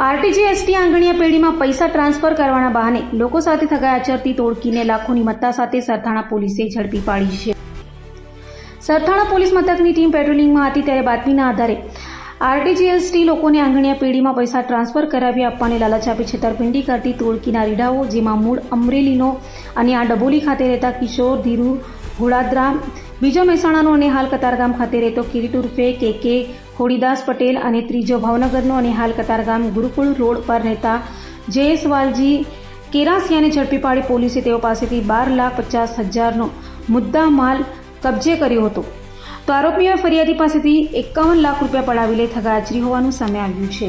આરટીજીએસટી આંગણીયા પેઢીમાં પૈસા ટ્રાન્સફર કરવાના બહાને લોકો સાથે થગાઈ આચરતી તોડકીને લાખોની મત્તા સાથે સરથાણા પોલીસે ઝડપી પાડી છે. સરથાણા પોલીસ મથકની ટીમ પેટ્રોલિંગમાં હતી ત્યારે બાતમીના આધારે આરટીજીએસટી લોકોને આંગણીયા પેઢીમાં પૈસા ટ્રાન્સફર કરાવી આપવાની લાલચ આપી છેતરપિંડી કરતી તોડકીના રીડાઓ, જેમાં મૂળ અમરેલીનો અને આ ડબોલી ખાતે રહેતા કિશોર ધીરુ ઘોડાદરા બીજો મહેસાણાનો અને હાલ કતારગામ ખાતે રહેતો કિરીટ ઉર્ફે કે કે હોડીદાસ પટેલ અને ત્રીજો ભાવનગરનો અને હાલ કતારગામ ગુરુકુળ રોડ પર રહેતા જયેશવાલજી કેરાસિયાને ઝડપી પાડી પોલીસે તેઓ પાસેથી બાર લાખ પચાસ હજારનો મુદ્દા માલ કબજે કર્યો હતો. તો આરોપીઓએ ફરિયાદી પાસેથી એકાવન લાખ રૂપિયા પડાવી લઈ થગાજરી હોવાનું સામે આવ્યું છે.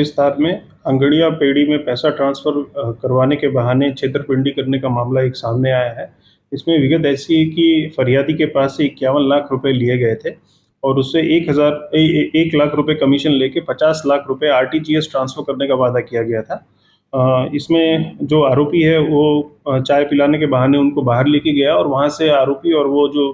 વિસ્તારમાં अंगड़िया पेड़ी में पैसा ट्रांसफ़र करवाने के बहाने छेतरपिंडी करने का मामला एक सामने आया है। इसमें विगत ऐसी है कि फरियादी के पास से इक्यावन लाख रुपए लिए गए थे और उससे एक हज़ार एक लाख रुपए कमीशन लेके पचास लाख रुपए आरटीजीएस ट्रांसफ़र करने का वादा किया गया था। इसमें जो आरोपी है वो चाय पिलाने के बहाने उनको बाहर लेके गया और वहाँ से आरोपी और वो जो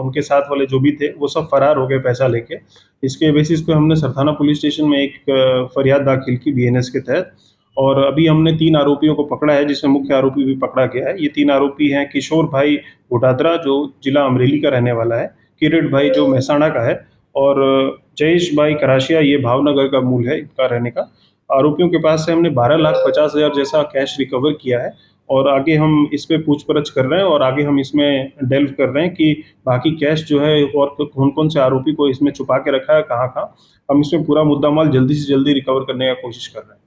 उनके साथ वाले जो भी थे, वो सब फरार हो गए पैसा लेके। इसके बेसिस पे हमने सरथाना पुलिस स्टेशन में एक फरियाद दाखिल की बीएनएस के तहत। और अभी हमने तीन आरोपियों को पकड़ा है, जिसमें मुख्य आरोपी भी पकड़ा गया है। ये तीन आरोपी हैं किशोर भाई घोटादरा जो जिला अमरेली का रहने वाला है, किरीट भाई जो महसाणा का है, और जयेश भाई कराशिया, ये भावनगर का मूल है इनका रहने का। आरोपियों के पास से हमने बारह लाख पचास हज़ार जैसा कैश रिकवर किया है और आगे हम इस पर पूछपरछ कर रहे हैं और आगे हम इसमें डेल्व कर रहे हैं कि बाकी कैश जो है और कौन कौन से आरोपी को इसमें छुपा के रखा है कहाँ कहाँ हम इसमें पूरा मुद्दा माल जल्दी से जल्दी रिकवर करने का कोशिश कर रहे हैं।